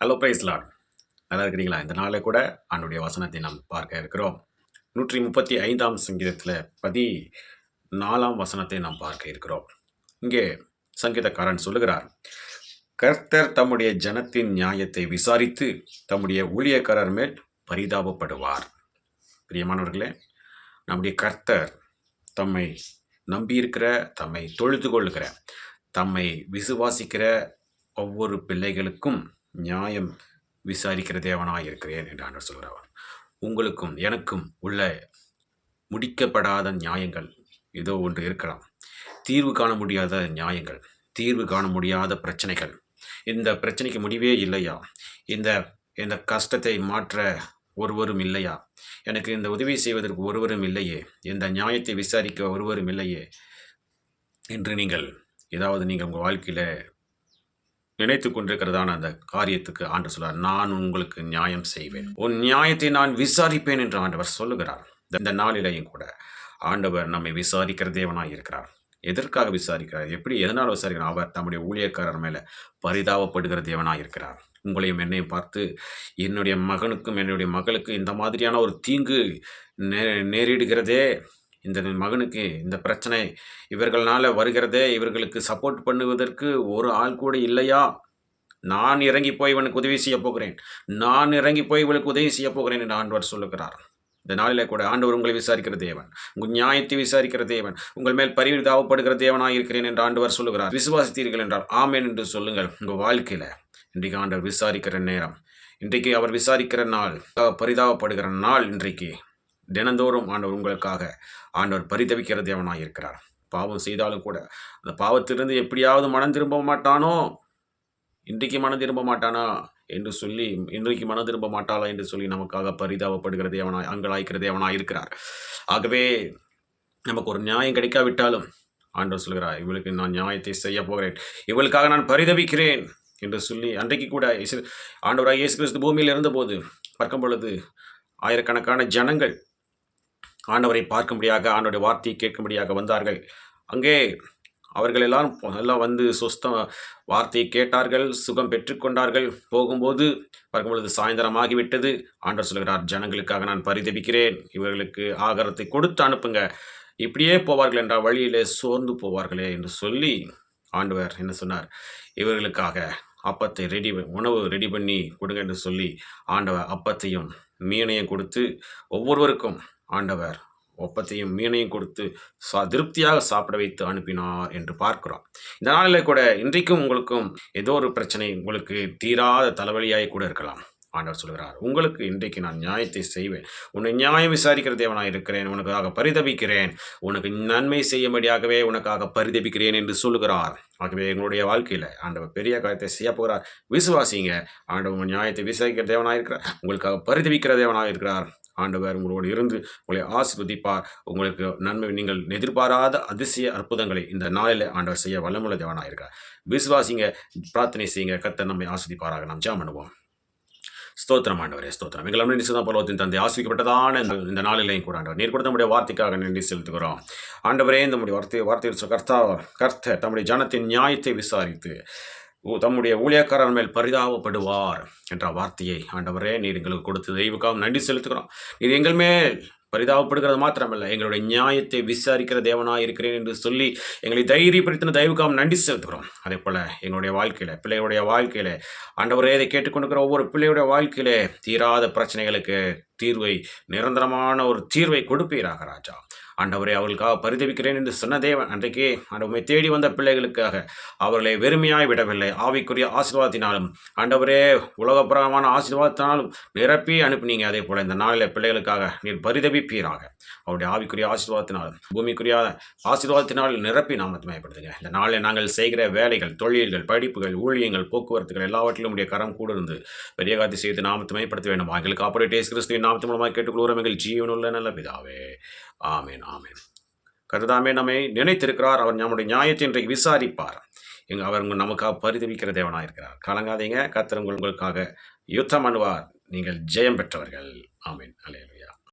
Hello price Lord நல்லா இருக்கிறீங்களா இந்த நாளில் கூட ஆண்டுடைய வசனத்தை நாம் பார்க்க இருக்கிறோம். நூற்றி முப்பத்தி ஐந்தாம் சங்கீதத்தில் பதி நாலாம் வசனத்தை நாம் பார்க்க இருக்கிறோம். இங்கே சங்கீதக்காரன் சொல்லுகிறார் கர்த்தர் தம்முடைய ஜனத்தின் நியாயத்தை விசாரித்து தம்முடைய ஊழியக்காரர் மேல் பரிதாபப்படுவார். பிரியமானவர்களே நம்முடைய கர்த்தர் தம்மை நம்பியிருக்கிற தம்மை தொழுது கொள்ளுகிற தம்மை விசுவாசிக்கிற ஒவ்வொரு பிள்ளைகளுக்கும் நியாயம் விசாரிக்கிற தேவனாக இருக்கிறேன் என்று ஆண்டவர் சொல்கிறார் உங்களுக்கும் எனக்கும் உள்ள முடிக்கப்படாத நியாயங்கள் ஏதோ ஒன்று இருக்கலாம். தீர்வு காண முடியாத நியாயங்கள் தீர்வு காண முடியாத பிரச்சனைகள். இந்த பிரச்சனைக்கு முடிவே இல்லையா? இந்த இந்த கஷ்டத்தை மாற்ற ஒருவரும் இல்லையா? எனக்கு இந்த உதவி செய்வதற்கு ஒருவரும் இல்லையே? இந்த நியாயத்தை விசாரிக்க ஒருவரும் இல்லையே? என்று நீங்கள் ஏதாவது நீங்கள் உங்கள் வாழ்க்கையில் நினைத்து கொண்டிருக்கிறதான அந்த காரியத்துக்கு ஆண்டு சொல்றார் நான் உங்களுக்கு நியாயம் செய்வேன். உன் நியாயத்தை நான் விசாரிப்பேன் என்று ஆண்டவர் சொல்லுகிறார். இந்த- நாளிலேயும் கூட ஆண்டவர் நம்மை விசாரிக்கிற தேவனாக இருக்கிறார். எதற்காக விசாரிக்கிறார்? எப்படி எதனால் விசாரிக்கிறார்? அவர் தம்முடைய ஊழியக்காரர் மேலே பரிதாபப்படுகிற தேவனாக இருக்கிறார். உங்களையும் என்னையும் பார்த்து என்னுடைய மகனுக்கும் என்னுடைய மகளுக்கும் இந்த மாதிரியான ஒரு தீங்கு நே நேரிடுகிறதே. இந்த மகனுக்கு இந்த பிரச்சனை. இவர்களால் வருகிறதே இவர்களுக்கு சப்போர்ட் பண்ணுவதற்கு ஒரு ஆள் கூட இல்லையா? நான் இறங்கி போய் இவனுக்கு உதவி செய்ய போகிறேன். நான் இறங்கி போய் இவளுக்கு உதவி செய்ய போகிறேன் என்று ஆண்டவர் சொல்லுகிறார். இந்த நாளில் கூட ஆண்டவர் உங்களை விசாரிக்கிற தேவன் உங்கள் நியாயத்தை விசாரிக்கிற தேவன் உங்கள் மேல் பரிதாபப்படுகிற தேவனாக இருக்கிறேன் என்று ஆண்டவர் சொல்லுகிறார். விசுவாசித்தீர்கள் என்றால் ஆமேன் என்று சொல்லுங்கள். உங்கள் வாழ்க்கையில் இன்றைக்கு ஆண்டவர் விசாரிக்கிற நேரம் இன்றைக்கு அவர் விசாரிக்கிற நாள் பரிதாபப்படுகிற நாள் இன்றைக்கு. தினந்தோறும் ஆண்டவர் உங்களுக்காக ஆண்டவர் பரிதவிக்கிற தேவனாக இருக்கிறார். பாவம் செய்தாலும் கூட அந்த பாவத்திலிருந்து எப்படியாவது மனம் திரும்ப மாட்டானோ? இன்றைக்கு மனம் திரும்ப மாட்டானா? என்று சொல்லி இன்றைக்கு மனம் திரும்ப மாட்டாளா என்று சொல்லி நமக்காக பரிதாபப்படுகிற தேவனாய் அங்கலாய்க்கிற தேவனாய் இருக்கிறார். ஆகவே நமக்கு ஒரு நியாயம் கிடைக்காவிட்டாலும் ஆண்டவர் சொல்கிறார் இவளுக்கு நான் நியாயத்தை செய்ய போகிறேன். இவளுக்காக நான் பரிதவிக்கிறேன். என்று சொல்லி அன்றைக்கு கூட இயேசு ஆண்டவராக இயேசு கிறிஸ்து பூமியில் இருந்தபோது பார்க்கும் பொழுது ஆயிரக்கணக்கான ஜனங்கள் ஆண்டவரை பார்க்கும்படியாக ஆண்டோடைய வார்த்தையை கேட்கும்படியாக வந்தார்கள். அங்கே அவர்கள் எல்லாம் எல்லாம் வந்து சுஸ்த வார்த்தையை கேட்டார்கள் சுகம் பெற்றுக்கொண்டார்கள் போகும்போது பார்க்கும் பொழுது சாயந்தரமாகிவிட்டது ஆண்டவர் சொல்கிறார் ஜனங்களுக்காக நான் பரிதபிக்கிறேன். இவர்களுக்கு ஆகாரத்தை கொடுத்து அனுப்புங்க. இப்படியே போவார்கள் என்றால் வழியிலே சோர்ந்து போவார்களே என்று சொல்லி ஆண்டவர் என்ன சொன்னார் இவர்களுக்காக அப்பத்தை ரெடி உணவு ரெடி பண்ணி கொடுங்க என்று சொல்லி ஆண்டவர் அப்பத்தையும் மீனையும் கொடுத்து ஒவ்வொருவருக்கும் ஆண்டவர் ஒப்பத்தையும் மீனையும் கொடுத்து சா திருப்தியாக சாப்பிட வைத்து அனுப்பினார் என்று பார்க்கிறோம். இந்த நாளில் கூட இன்றைக்கும் உங்களுக்கும் ஏதோ ஒரு பிரச்சனை உங்களுக்கு தீராத தலைவலியாய் கூட இருக்கலாம். ஆண்டவர் சொல்கிறார் உங்களுக்கு இன்றைக்கு நான் நியாயத்தை செய்வேன். உன்னை நியாயம் விசாரிக்கிற தேவனாக இருக்கிறேன். உனக்காக பரிதபிக்கிறேன். உனக்கு நன்மை செய்யும்படியாகவே உனக்காக பரிதபிக்கிறேன் என்று சொல்லுகிறார். ஆகவே எங்களுடைய வாழ்க்கையில் ஆண்டவர் பெரிய காரியத்தை செய்ய போகிறார். விசுவாசிங்க ஆண்டவர் உங்கள் நியாயத்தை விசாரிக்கிற தேவனாக இருக்கிறார். உங்களுக்காக பரிதவிக்கிற தேவனாக இருக்கிறார். ஆண்டவர் உங்களோடு இருந்து உங்களை ஆசிர்வதிப்பார். உங்களுக்கு நன்மை நீங்கள் எதிர்பாராத அதிசய அற்புதங்களை இந்த நாளில் ஆண்டவர் செய்ய வல்லமுள்ள தேவனாக இருக்கிறார். விசுவாசிங்க பிரார்த்தனை செய்யுங்க. கர்த்தர் நம்மை ஆஸ்வதிப்பாராக நாம் ஜாம் அனுபவம் ஸ்தோத்திரம் ஆண்டவரே ஸ்தோத்திரம். எங்கள் அம்மன் நிசுதா தந்தை ஆசிரிக்கப்பட்டதான இந்த இந்த நாளிலையும் கூட ஆண்டவர். நீர் கொடுத்த நம்முடைய வார்த்தைக்காக நன்றி செலுத்துகிறோம். ஆண்டவரே இந்த நம்முடைய வார்த்தை வார்த்தை கர்த்தா கர்த்த தம்முடைய ஜனத்தின் நியாயத்தை விசாரித்து தம்முடைய ஊழியக்காரன் மேல் பரிதாபப்படுவார் என்ற வார்த்தையை ஆண்டவரே நீர் எங்களுக்கு கொடுத்து தெய்வுக்காக நன்றி செலுத்துகிறோம். நீர் எங்கள் மேல் பரிதாபப்படுகிறது மாத்திரமல்ல எங்களுடைய நியாயத்தை விசாரிக்கிற தேவனாக இருக்கிறேன் என்று சொல்லி எங்களை தைரியப்படுத்தின தயவுக்காக நன்றி செலுத்துகிறோம். அதே போல் எங்களுடைய வாழ்க்கையில் பிள்ளைகளுடைய வாழ்க்கையில் ஆண்டவரே இதை கேட்டுக்கொண்டிருக்கிற ஒவ்வொரு பிள்ளையுடைய வாழ்க்கையிலே தீராத பிரச்சனைகளுக்கு தீர்வை நிரந்தரமான ஒரு தீர்வை கொடுப்பீராக ராஜா. ஆண்டவரே அவர்களுக்காக பரிதவிக்கிறேன் என்று சொன்ன தேவன் அன்றைக்கே ஆண்டவரை தேடி வந்த பிள்ளைகளுக்காக அவர்களை வெறுமையாய் விடவில்லை. ஆவிக்குரிய ஆசீர்வாதத்தினாலும் ஆண்டவரே உலகபுரமான ஆசீர்வாதத்தினாலும் நிரப்பி அனுப்பினீங்க. அதே போல் இந்த நாளில் பிள்ளைகளுக்காக நீர் பரிதவிப்பீராக. அவருடைய ஆவிக்குரிய ஆசீர்வாதத்தினாலும் பூமிக்குரிய ஆசீர்வாதத்தினால் நிரப்பி நாமத்தை மேம்படுத்துங்க இந்த நாளில் நாங்கள் செய்கிற வேலைகள் தொழில்கள் படிப்புகள் ஊழியங்கள் போக்குவரத்துகள் எல்லாவற்றிலும் உடைய கரம் கூட இருந்து பெரிய காத்தி செய்து நாமத்தை மேம்படுத்த வேண்டும். எங்களுக்கு ஆப்பரேட் டேஸ் கிறிஸ்துவின் நாமத்து மூலமாக கேட்டுக்கொள்கிறோம். எங்கள் ஜீவனுள்ள நல்ல பிதாவே. ஆமேன் ஆமேன். கருதாமே நம்மை நினைத்திருக்கிறார். அவர் நம்முடைய நியாயத்தை இன்றைக்கு விசாரிப்பார். எங்க அவர் நமக்காக பரிதவிக்கிற தேவனாக இருக்கிறார். கலங்காதீங்க. கத்திரங்கள் உங்களுக்காக யுத்தம் அணுவார் நீங்கள் ஜெயம் பெற்றவர்கள். ஆமீன். அலையலுயா